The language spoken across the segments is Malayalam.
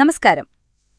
നമസ്കാരം.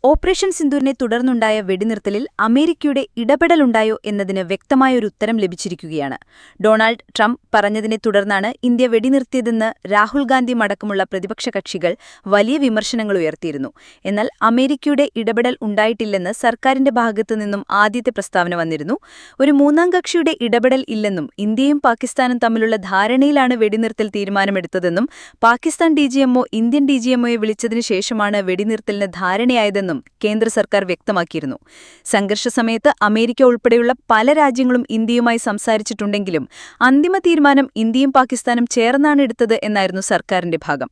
ഓപ്പറേഷൻ സിന്ദൂരിനെ തുടർന്നുണ്ടായ വെടിനിർത്തലിൽ അമേരിക്കയുടെ ഇടപെടലുണ്ടായോ എന്നതിന് വ്യക്തമായൊരു ഉത്തരം ലഭിച്ചിരിക്കുകയാണ്. ഡൊണാൾഡ് ട്രംപ് പറഞ്ഞതിനെ തുടർന്നാണ് ഇന്ത്യ വെടിനിർത്തിയതെന്ന് രാഹുൽ ഗാന്ധി അടക്കമുള്ള പ്രതിപക്ഷ കക്ഷികൾ വലിയ വിമർശനങ്ങൾ ഉയർത്തിയിരുന്നു. എന്നാൽ അമേരിക്കയുടെ ഇടപെടൽ ഉണ്ടായിട്ടില്ലെന്ന് സർക്കാരിന്റെ ഭാഗത്തു നിന്നും ആദ്യത്തെ പ്രസ്താവന വന്നിരുന്നു. ഒരു മൂന്നാം കക്ഷിയുടെ ഇടപെടൽ ഇല്ലെന്നും ഇന്ത്യയും പാകിസ്ഥാനും തമ്മിലുള്ള ധാരണയിലാണ് വെടിനിർത്തൽ തീരുമാനമെടുത്തതെന്നും പാകിസ്ഥാൻ ഡിജിഎംഒ ഇന്ത്യൻ ഡിജിഎംഒയെ വിളിച്ചതിനു ശേഷമാണ് വെടിനിർത്തലിന് ധാരണയായതെന്നും കേന്ദ്ര സർക്കാർ വ്യക്തമാക്കിയിരുന്നു. സംഘർഷ സമയത്ത് അമേരിക്ക ഉൾപ്പെടെയുള്ള പല രാജ്യങ്ങളും ഇന്ത്യയുമായി സംസാരിച്ചിട്ടുണ്ടെങ്കിലും അന്തിമ തീരുമാനം ഇന്ത്യയും പാകിസ്ഥാനും ചേർന്നാണ് എടുത്തത് എന്നായിരുന്നു സർക്കാരിന്റെ ഭാഗം.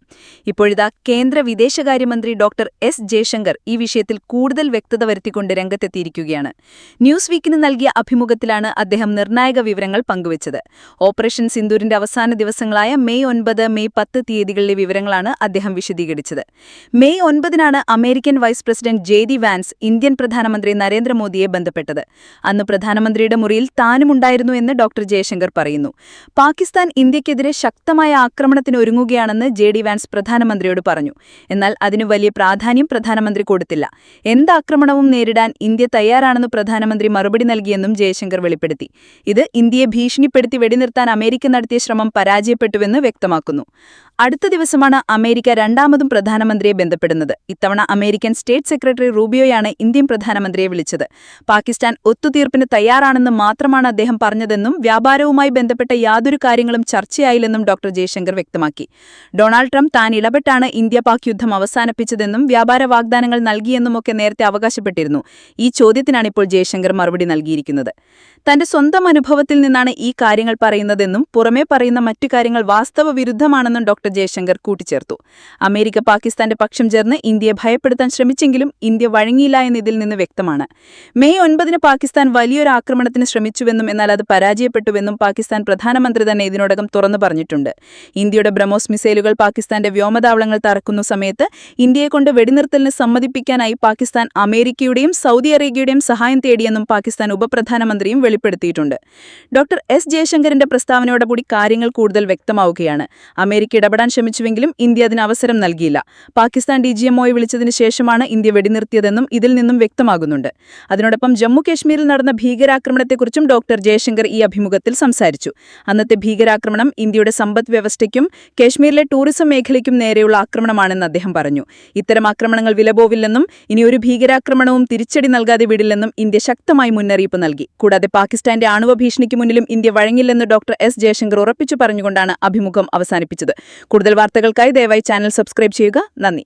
ഇപ്പോഴിതാ കേന്ദ്ര വിദേശകാര്യമന്ത്രി ഡോക്ടർ എസ് ജയശങ്കർ ഈ വിഷയത്തിൽ കൂടുതൽ വ്യക്തത വരുത്തിക്കൊണ്ട് രംഗത്തെത്തിയിരിക്കുകയാണ്. ന്യൂസ് വീക്കിന് നൽകിയ അഭിമുഖത്തിലാണ് അദ്ദേഹം നിർണായക വിവരങ്ങൾ പങ്കുവച്ചത്. ഓപ്പറേഷൻ സിന്ദൂരിന്റെ അവസാന ദിവസങ്ങളായ മെയ് ഒൻപത് മെയ് പത്ത് തീയതികളിലെ വിവരങ്ങളാണ് അദ്ദേഹം വിശദീകരിച്ചത്. May ഒൻപതിനാണ് American vice president J D Vance Indian പ്രധാനമന്ത്രി നരേന്ദ്രമോദിയെ ബന്ധപ്പെട്ടത്. അന്ന് പ്രധാനമന്ത്രിയുടെ മുറിയിൽ താനുമുണ്ടായിരുന്നു എന്ന് ഡോക്ടർ ജയശങ്കർ പറയുന്നു. പാകിസ്ഥാൻ ഇന്ത്യക്കെതിരെ ശക്തമായ ആക്രമണത്തിന് ഒരുങ്ങുകയാണെന്ന് ജെ ഡി വാൻസ് പ്രധാനമന്ത്രിയോട് പറഞ്ഞു. എന്നാൽ അതിന് വലിയ പ്രാധാന്യം പ്രധാനമന്ത്രി കൊടുത്തില്ല. എന്താക്രമണവും നേരിടാൻ ഇന്ത്യ തയ്യാറാണെന്ന് പ്രധാനമന്ത്രി മറുപടി നൽകിയെന്നും ജയശങ്കർ വെളിപ്പെടുത്തി. ഇത് ഇന്ത്യയെ ഭീഷണിപ്പെടുത്തി വെടിനിർത്താൻ അമേരിക്ക നടത്തിയ ശ്രമം പരാജയപ്പെട്ടുവെന്ന് വ്യക്തമാക്കുന്നു. അടുത്ത ദിവസമാണ് അമേരിക്ക രണ്ടാമതും പ്രധാനമന്ത്രിയെ ബന്ധപ്പെടുന്നത്. ഇത്തവണ അമേരിക്കൻ സ്റ്റേറ്റ് സെക്രട്ടറി റൂബിയോയാണ് ഇന്ത്യൻ പ്രധാനമന്ത്രിയെ വിളിച്ചത്. പാകിസ്ഥാൻ ഒത്തുതീർപ്പിന് തയ്യാറാണെന്ന് മാത്രമാണ് അദ്ദേഹം പറഞ്ഞതെന്നും വ്യാപാരവുമായി ബന്ധപ്പെട്ട യാതൊരു കാര്യങ്ങളും ചർച്ചയായില്ലെന്നും ഡോക്ടർ ജയശങ്കർ വ്യക്തമാക്കി. ഡൊണാൾഡ് ട്രംപ് താൻ ഇടപെട്ടാണ് ഇന്ത്യ പാക് യുദ്ധം അവസാനിപ്പിച്ചതെന്നും വ്യാപാര വാഗ്ദാനങ്ങൾ നൽകിയെന്നുമൊക്കെ നേരത്തെ അവകാശപ്പെട്ടിരുന്നു. ഈ ചോദ്യത്തിനാണ് ഇപ്പോൾ ജയശങ്കർ മറുപടി നൽകിയിരിക്കുന്നത്. തന്റെ സ്വന്തം അനുഭവത്തിൽ നിന്നാണ് ഈ കാര്യങ്ങൾ പറയുന്നതെന്നും പുറമേ പറയുന്ന മറ്റു കാര്യങ്ങൾ വാസ്തവ വിരുദ്ധമാണെന്നും ഡോക്ടർ ജയശങ്കർ കൂട്ടിച്ചേർത്തു. അമേരിക്ക പാകിസ്ഥാന്റെ പക്ഷം ചേർന്ന് ഇന്ത്യയെ ഭയപ്പെടുത്താൻ ശ്രമിച്ചെങ്കിലും ഇന്ത്യ വഴങ്ങിയില്ല എന്ന് ഇതിൽ നിന്ന് വ്യക്തമാണ്. മെയ് ഒൻപതിന് പാകിസ്ഥാൻ വലിയൊരു ആക്രമണത്തിന് ശ്രമിച്ചുവെന്നും എന്നാൽ അത് പരാജയപ്പെട്ടുവെന്നും പാകിസ്ഥാൻ പ്രധാനമന്ത്രി തന്നെ ഇതിനോടകം തുറന്നു പറഞ്ഞിട്ടുണ്ട്. ഇന്ത്യയുടെ ബ്രഹ്മോസ് മിസൈലുകൾ പാകിസ്ഥാന്റെ വ്യോമതാവളങ്ങൾ തറക്കുന്ന സമയത്ത് ഇന്ത്യയെ കൊണ്ട് വെടിനിർത്തലിന് സമ്മതിപ്പിക്കാനായി പാകിസ്ഥാൻ അമേരിക്കയുടെയും സൗദി അറേബ്യയുടെയും സഹായം തേടിയെന്നും പാകിസ്ഥാൻ ഉപപ്രധാനമന്ത്രിയും വെളിപ്പെടുത്തിയിട്ടുണ്ട്. Doctor S. ജയശങ്കറിന്റെ പ്രസ്താവനയോടുകൂടി കാര്യങ്ങൾ കൂടുതൽ വ്യക്തമാവുകയാണ്. അമേരിക്ക ഇടപെടാൻ ശ്രമിച്ചുവെങ്കിലും ഇന്ത്യ അതിന് അവസരം നൽകിയില്ല. പാകിസ്ഥാൻ ഡി ജി എംഒയെ വിളിച്ചതിന് ശേഷമാണ് ഇന്ത്യ വെടിനിർത്തിയതെന്നും ഇതിൽ നിന്നും വ്യക്തമാകുന്നുണ്ട്. അതിനോടൊപ്പം ജമ്മു കശ്മീരിൽ നടന്ന ഭീകരാക്രമണത്തെക്കുറിച്ചും ഡോക്ടർ ജയശങ്കർ ഈ അഭിമുഖത്തിൽ സംസാരിച്ചു. അന്നത്തെ ഭീകരാക്രമണം ഇന്ത്യയുടെ സമ്പദ് വ്യവസ്ഥയ്ക്കും കശ്മീരിലെ ടൂറിസം മേഖലയ്ക്കും നേരെയുള്ള ആക്രമണമാണെന്ന് അദ്ദേഹം പറഞ്ഞു. ഇത്തരം ആക്രമണങ്ങൾ വിലപോവില്ലെന്നും ഇനി ഒരു ഭീകരാക്രമണവും തിരിച്ചടി നൽകാതെ വിടില്ലെന്നും ഇന്ത്യ ശക്തമായി മുന്നറിയിപ്പ് നൽകി. കൂടാതെ പാകിസ്ഥാന്റെ ആണവ ഭീഷണിക്ക് മുന്നിലും ഇന്ത്യ വഴങ്ങില്ലെന്ന് ഡോക്ടർ എസ് ജയശങ്കർ ഉറപ്പിച്ചു പറഞ്ഞുകൊണ്ടാണ് അഭിമുഖം അവസാനിപ്പിച്ചത്. കൂടുതൽ വാർത്തകൾക്കായി ദയവായി ചാനൽ സബ്സ്ക്രൈബ് ചെയ്യുക. നന്ദി.